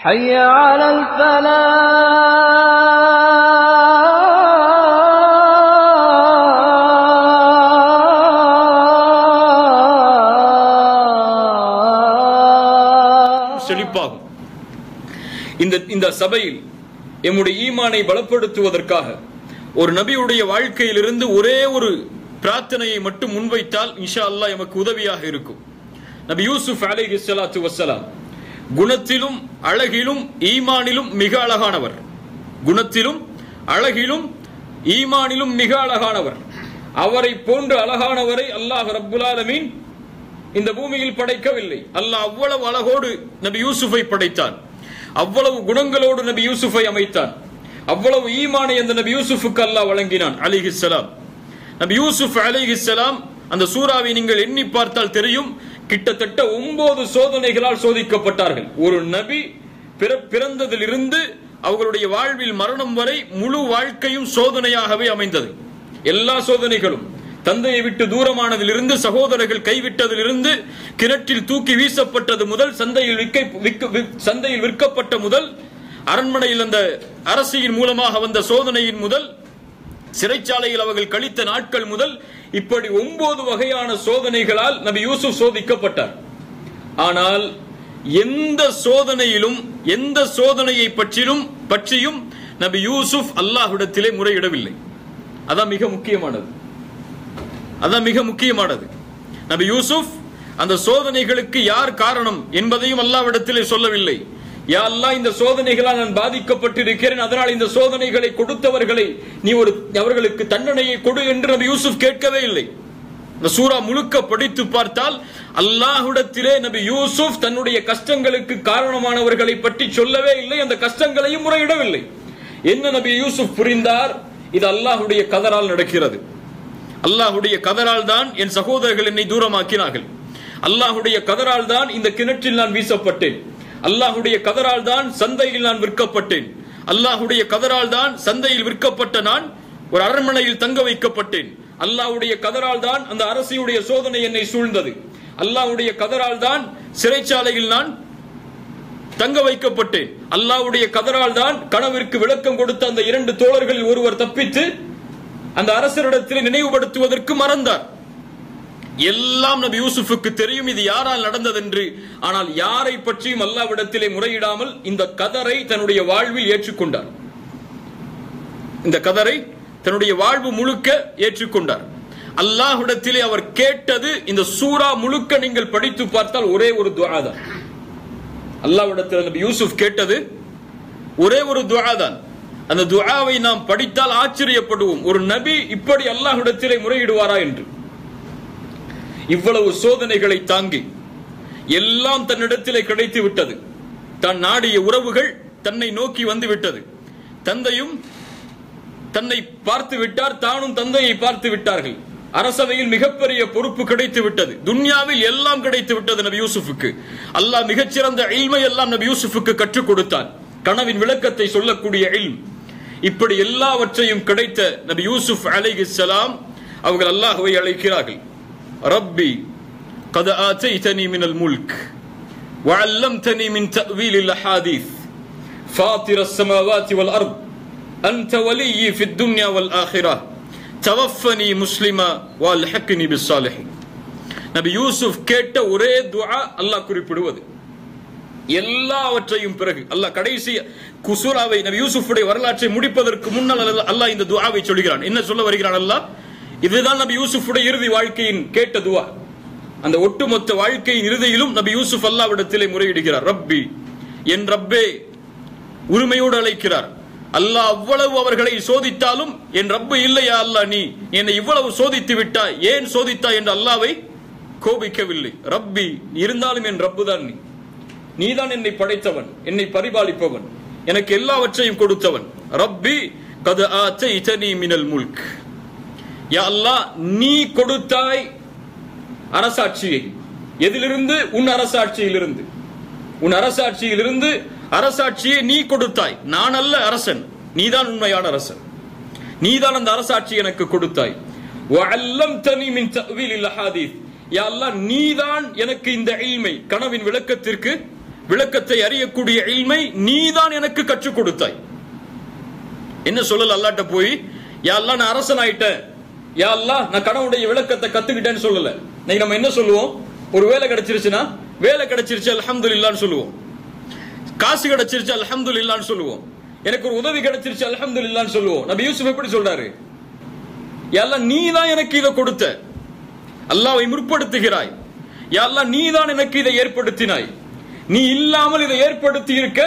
حي على الفلاح செழிப்பாகும் இந்த இந்த சபையில் எம்முடைய ஈமானை பலப்படுத்துவதற்காக ஒரு நபியுடைய வாழ்க்கையிலிருந்து ஒரே ஒரு பிரார்த்தனையை மட்டும் முன்வைத்தால் இன்ஷா அல்லாஹ் எமக்கு உதவியாக இருக்கும் நபி யூசுப் அலைஹி ஸலாத்து வஸ்ஸலாம் குணத்திலும் அழகிலும் ஈமானிலும் மிக அழகானவர். குணத்திலும் அழகிலும் ஈமானிலும் மிக அழகானவர். அவரை போன்று அழகானவரை அல்லாஹ் ரப்புல் இந்த பூமியில் படைக்கவில்லை. அல்லாஹ் அவ்வளவு அழகோடு நபி யூசுஃபை படைத்தான். அவ்வளவு குணங்களோடு நபி யூசுஃபை அமைத்தான். அவ்வளவு ஈமானை அந்த நபி யூசுஃபுக்கு அல்லாஹ் வழங்கினான். அலிஹிஸ்லாம் நபி யூசுஃப் அலிஹிஸ்லாம் அந்த சூறாவை நீங்கள் எண்ணி பார்த்தால் தெரியும். கிட்டத்தட்ட ஒன்பது சோதனைகளால் சோதிக்கப்பட்டார்கள். ஒரு நபி பிற- பிறந்ததிலிருந்து அவர்களுடைய வாழ்வில் மரணம் வரை முழு வாழ்க்கையும் சோதனையாகவே அமைந்தது. எல்லா சோதனைகளும் தந்தையை விட்டு தூரமானதிலிருந்து சகோதரர்கள் கைவிட்டதிலிருந்து கிணற்றில் தூக்கி வீசப்பட்டது முதல் சந்தையில் விற்க விற்க- சந்தையில் விற்கப்பட்ட முதல் அரண்மனையில் அந்த அரசியின் மூலமாக வந்த சோதனையின் முதல் சிறைச்சாலையில் அவர்கள் கழித்த நாட்கள் முதல் இப்படி ஒன்பது வகையான சோதனைகளால் நபி யூசுப் சோதிக்கப்பட்டார். ஆனால் எந்த சோதனையிலும் எந்த சோதனையை பற்றியும் பற்றியும் நபி யூசுப் அல்லாஹ்விடத்திலே முறையிடவில்லை. அதான் மிக முக்கியமானது. அதான் மிக முக்கியமானது. நபி யூசுப் அந்த சோதனைகளுக்கு யார் காரணம் என்பதையும் அல்லாவிடத்திலே சொல்லவில்லை. யா அல்லாஹ் இந்த சோதனைகளால் நான் பாதிக்கப்பட்டிருக்கிறேன். அதனால் இந்த சோதனைகளை கொடுத்தவர்களை நீ ஒரு அவர்களுக்கு தண்டனையை கொடு என்று நபி யூசுப் கேட்கவே இல்லை. இந்த சூரா முழுக்க படித்து பார்த்தால் அல்லாஹுடத்திலே நபி யூசுப் தன்னுடைய கஷ்டங்களுக்கு காரணமானவர்களை பற்றி சொல்லவே இல்லை அந்த கஷ்டங்களையும் முறையிடவில்லை. என்ன நபி யூசுப் புரிந்தார்? இது அல்லாஹுடைய கதரால் நடக்கிறது. அல்லாஹுடைய கதரால் தான் என் சகோதரர்கள் என்னை தூரமாக்கினார்கள். அல்லாஹுடைய கதரால் தான் இந்த கிணற்றில் நான் வீசப்பட்டேன். அல்லாஹுடைய கதரால் தான் சந்தையில் நான் விற்கப்பட்டேன். அல்லாஹுடைய கதரால் தான் சந்தையில் விற்கப்பட்ட நான் ஒரு அரண்மனையில் தங்க வைக்கப்பட்டேன். அல்லாஹ்வுடைய கதரால் தான் அந்த அரசியுடைய சோதனை என்னை சூழ்ந்தது. அல்லாஹ்வுடைய கதரால் தான் சிறைச்சாலையில் நான் தங்க வைக்கப்பட்டேன். அல்லாஹுடைய கதரால் தான் கனவிற்கு விளக்கம் கொடுத்த அந்த இரண்டு தோழர்களில் ஒருவர் தப்பித்து அந்த அரசரிடத்தில் நினைவுபடுத்துவதற்கு மறந்தார். எல்லாம் நபி யூசுஃபுக்கு தெரியும் இது யாரால் நடந்ததென்று. ஆனால் யாரை பற்றியும் அல்லாவிடத்திலே முறையிடாமல் இந்த கதரை தன்னுடைய வாழ்வில் ஏற்றுக்கொண்டார். இந்த கதரை தன்னுடைய வாழ்வு முழுக்க ஏற்றுக்கொண்டார். அல்லாஹ்விடத்திலே அவர் கேட்டது இந்த சூரா முழுக்க நீங்கள் படித்து பார்த்தால் ஒரே ஒரு துவா தான் அல்லாஹ்விடத்தில் நபி யூசுப் கேட்டது ஒரே ஒரு துவா தான் அந்த துவாவை நாம் படித்தால் ஆச்சரியப்படுவோம். ஒரு நபி இப்படி அல்லாஹ்விடத்திலே முறையிடுவாரா என்று. இவ்வளவு சோதனைகளை தாங்கி எல்லாம் தன்னிடத்திலே கிடைத்து விட்டது. தான் நாடிய உறவுகள் தன்னை நோக்கி வந்து விட்டது. தந்தையும் தன்னை பார்த்து விட்டார் தானும் தந்தையை பார்த்து விட்டார்கள். அரசவையில் மிகப்பெரிய பொறுப்பு கிடைத்து விட்டது. துன்யாவில் எல்லாம் கிடைத்து விட்டது நபி யூசுஃபுக்கு. அல்லாஹ் மிகச்சிறந்த இல்மை எல்லாம் நபி யூசுஃபுக்கு கற்றுக் கொடுத்தார் கனவின் விளக்கத்தை சொல்லக்கூடிய இல்ம். இப்படி எல்லாவற்றையும் கிடைத்த நபி யூசுப் அலைஹிஸ்ஸலாம் அவர்கள் அல்லாஹுவை அழைக்கிறார்கள். ربي قد آتيتني من الملك وعلمتني من تأويل الأحاديث فاطر السماوات والأرض أنت ولي في الدنيا والآخرة توفني مسلما والحقني بالصالحين நபி யூசுப் கேட்ட ஒரே துஆ அல்லாஹ் குறிப்பிடுவது எல்லாவற்றையும் பிறகு அல்லாஹ் கடைசி குசூராவை நபி யூசுஃபுடைய வரலாற்றை முடிப்பதற்கு முன்னால் அல்லாஹ் அல்லாஹ் இந்த துஆவை சொல்கிறான் என்ன சொல்ல வருகிறான் அல்லாஹ் இதுதான் நபி யூசுஃபுடைய இறுதி வாழ்க்கையின் கேட்ட அந்த ஒட்டுமொத்த வாழ்க்கையின் இறுதியிலும் நபி யூசுப் அல்லாவிடத்திலே முறையிடுகிறார். ரப்பி என் ரப்பே உரிமையோடு அழைக்கிறார். அல்லாஹ் அவ்வளவு அவர்களை சோதித்தாலும் என் ரப்பு இல்லையா அல்லாஹ் நீ? என்னை இவ்வளவு சோதித்து விட்டா ஏன் சோதித்தாய் என்று அல்லாவை கோபிக்கவில்லை. ரப்பி இருந்தாலும் என் ரப்பு தான் நீ. நீதான் என்னை படைத்தவன். என்னை பரிபாலிப்பவன். எனக்கு எல்லாவற்றையும் கொடுத்தவன். ரப்பி கது ஆத்தைதனி மினல் முல்க். யா அல்லா நீ கொடுத்தாய் அரசாட்சியை. எதிலிருந்து? உன் அரசாட்சியிலிருந்து. உன் அரசாட்சியிலிருந்து அரசாட்சியை நீ கொடுத்தாய். நான் அல்ல அரசன். நீதான் உண்மையான அரசன். நீதான் அந்த அரசாட்சி எனக்கு கொடுத்தாய். நீதான் எனக்கு இந்த இல்மை கனவின் விளக்கத்திற்கு விளக்கத்தை அறியக்கூடிய இல்மை நீதான் எனக்கு கற்றுக் கொடுத்தாய். என்ன சொல்லல் அல்லாட்ட போய்? யா அல்லா நான் அரசன் ஆயிட்டேன் யா நான் கடவுளுடைய விளக்கத்தை கத்துக்கிட்டேன்னு சொல்லல. இன்னைக்கு நம்ம என்ன சொல்லுவோம்? ஒரு வேலை கிடைச்சிருச்சுன்னா வேலை கிடைச்சிருச்சு அல்ஹம்துலில்லாஹ்னு சொல்லுவோம். காசு கிடைச்சிருச்சு அல்ஹம்துலில்லாஹ்னு சொல்லுவோம். எனக்கு ஒரு உதவி கிடைச்சிருச்சு அல்ஹம்துலில்லாஹ்னு சொல்லுவோம். நம்ம யூசுப் எப்படி சொல்றாரு? எல்லாம் நீ தான் எனக்கு இதை கொடுத்த. அல்லாவை முற்படுத்துகிறாய். எல்லாம் நீ தான் எனக்கு இதை ஏற்படுத்தினாய். நீ இல்லாமல் இதை ஏற்படுத்தி இருக்க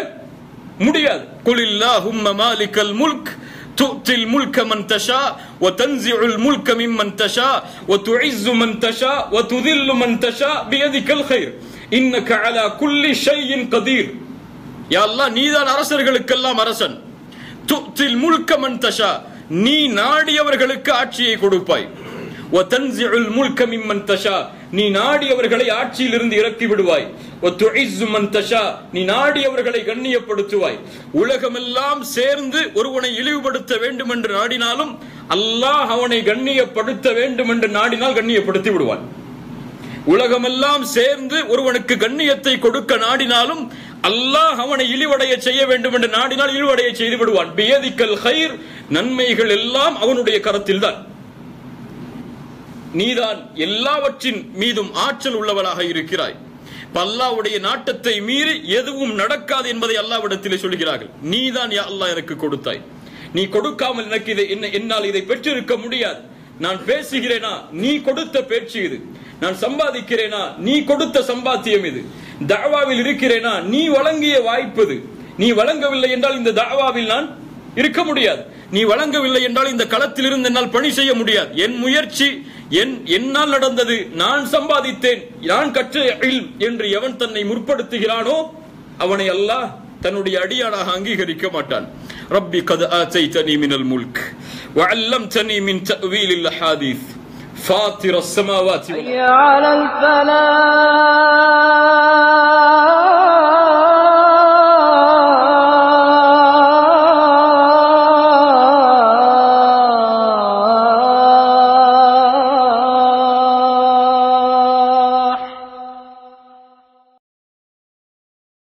முடியாது. குளில்லா ஹும்ம மாலிக்கல் முல்க். تؤتي الملك من تشاء وتنزع الملك ممن تشاء وتعز من تشاء وتذل من تشاء بيدك الخير إنك على كل شيء قدير யா அல்லாஹ் நீதான் அரசர்களுக்கெல்லாம் அரசன் துத்தில் முல்க மன் தஷா நீ நாடியவர்களுக்கு ஆட்சியை கொடுப்பாய் وتنزع الملك ممن تشاء நீ நாடியவர்களை ஆட்சியிலிருந்து இறக்கி விடுவாய். நீ நாடியவர்களை கண்ணியப்படுத்துவாய். உலகமெல்லாம் சேர்ந்து ஒருவனை இழிவுபடுத்த வேண்டும் என்று நாடினாலும் அல்லாஹ் அவனை கண்ணியப்படுத்த வேண்டும் என்று நாடினால் கண்ணியப்படுத்தி விடுவான். உலகமெல்லாம் சேர்ந்து ஒருவனுக்கு கண்ணியத்தை கொடுக்க நாடினாலும் அல்லாஹ் அவனை இழிவடைய செய்ய வேண்டும் என்று நாடினால் இழிவடைய செய்து விடுவான். பியதிக்கல் ஹைர் நன்மைகள் எல்லாம் அவனுடைய கரத்தில் தான் நீதான் எல்லாவற்றின் மீதும் ஆற்றல் உள்ளவனாக இருக்கிறாய். அல்லாவுடைய நாட்டத்தை மீறி எதுவும் நடக்காது என்பதை அல்லாவிடத்திலே சொல்கிறார்கள். நீதான் யா அல்லாஹ் எனக்கு கொடுத்தாய். நீ கொடுக்காமல் எனக்கு இதை என்ன என்னால் இதை பெற்றிருக்க முடியாது. நான் பேசுகிறேனா? நீ கொடுத்த பேச்சு இது. நான் சம்பாதிக்கிறேனா? நீ கொடுத்த சம்பாத்தியம் இது. தாவாவில் இருக்கிறேனா? நீ வழங்கிய வாய்ப்பு இது. நீ வழங்கவில்லை என்றால் இந்த தாவாவில் நான் இருக்க முடியாது. நீ வழங்கவில்லை என்றால் இந்த களத்தில் இருந்து என்னால் பணி செய்ய முடியாது. என் முயற்சி என் என்னால் நடந்தது நான் சம்பாதித்தேன் நான் கற்ற இல்ம் என்று எவன் தன்னை முற்படுத்துகிறானோ அவனை அல்லாஹ் தன்னுடைய அடியானாக அங்கீகரிக்க மாட்டான் ரப்பி கத் ஆத்தைத்தனி மினல் முல்க் وعلمتني من تأويل الأحاديث فاطر السماوات والأرض حي على الفلاح